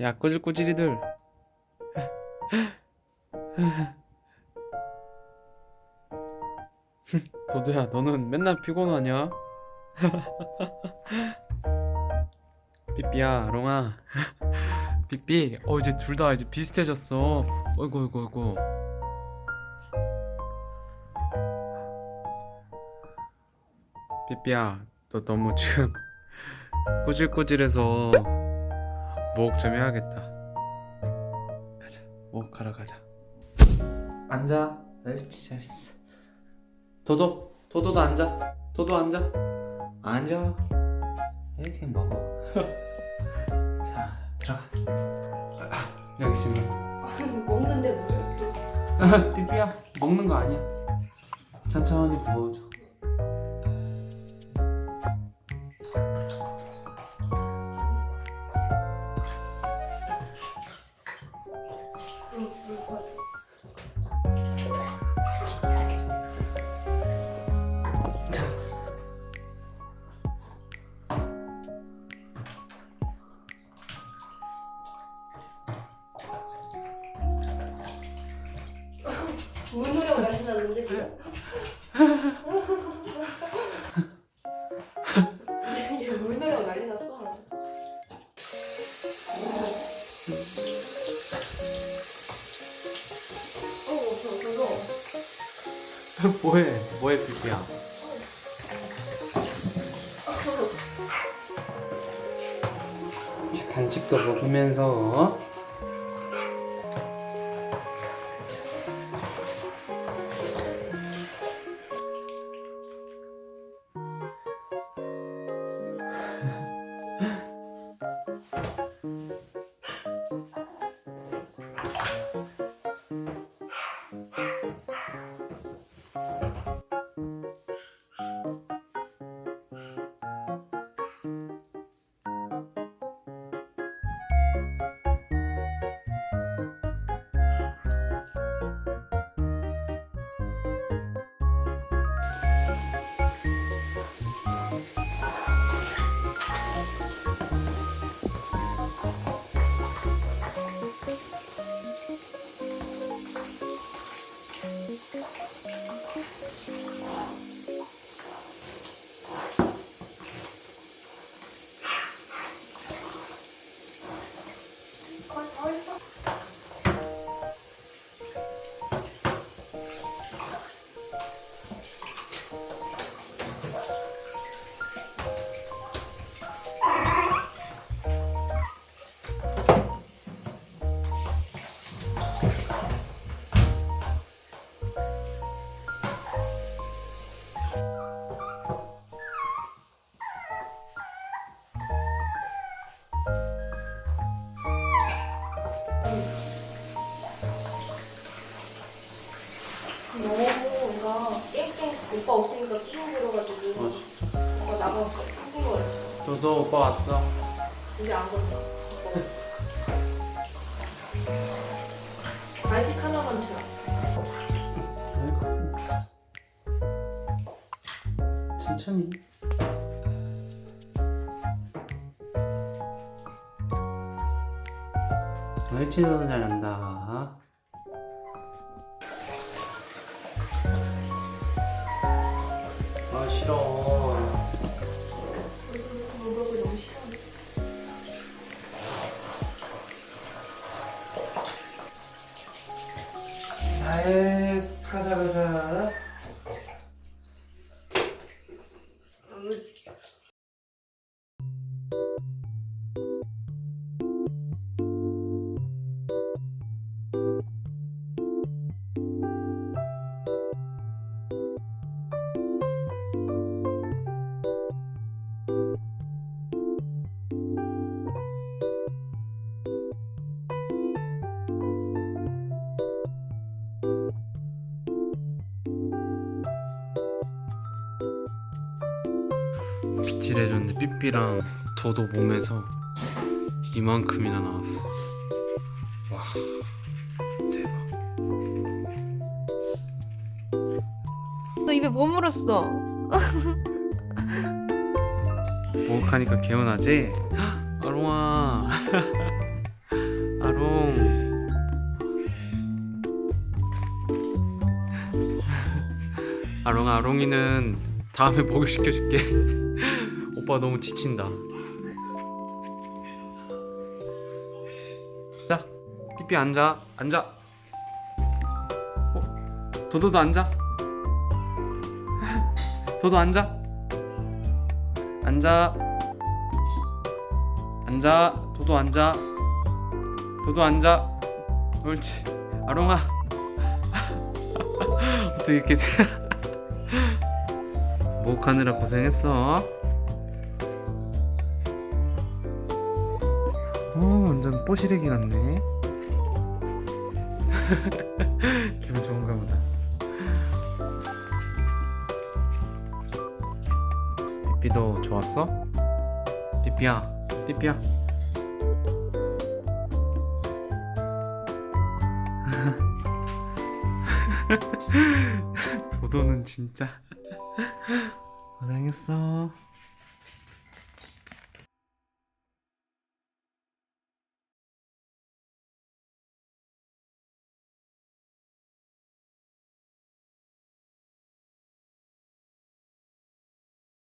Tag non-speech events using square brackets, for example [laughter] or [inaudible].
야 꾸질꾸질이들. [laughs] 도도야 너는 맨날 피곤하냐? [laughs] 삐삐야 아롱아. [laughs] 삐삐 어 이제 둘 다 이제 비슷해졌어. 어이구 어이구 어이구. 삐삐야 너 너무 지금 꾸질꾸질해서 목욕 좀 해야겠다. 가자. 목욕하러 가자. 앉아. 옳지 잘했어. 도도 도도도 앉아. 도도 앉아. 앉아. 이렇게 먹어. [laughs] 자 들어가. 아, 여기 있으면 [laughs] 먹는데 뭘? [laughs] 삐삐야 먹는 거 아니야? 천천히 부어줘 얘 난리 났어. 어, 저, 저거. [laughs] 뭐해? 뭐해 삐삐야? 간식도 먹으면서 너 오빠 없으니까 끼고 그래가지고 오빠 나가서 깽깽 거렸어. 도도 오빠 왔어 이제 안 걸려. 간식 하나만 줘. 천천히 옳지 너도 잘한다 빗질 해줬는데 삐삐랑 도도 몸에서 이만큼이나 나왔어. 와 대박. 너 입에 뭐 물었어? [laughs] 목욕하니까 개운하지? 아롱아. [laughs] 아롱. [laughs] 아롱 아롱이는 다음에 목욕 시켜줄게. 오빠 너무 지친다. 자 삐삐 앉아 앉아. 어? 도도도 앉아? 도도 앉아? 앉아. 앉아. 도도 앉아. 도도 앉아. 옳지. 아롱아. [laughs] 어떻게 이렇게 [laughs] 목하느라 고생했어 어 완전 뽀시래기 같네. [laughs] 기분 좋은가 보다. 삐삐도 좋았어? 삐삐야 삐삐야. [laughs] 도도는 진짜. [laughs] 고생했어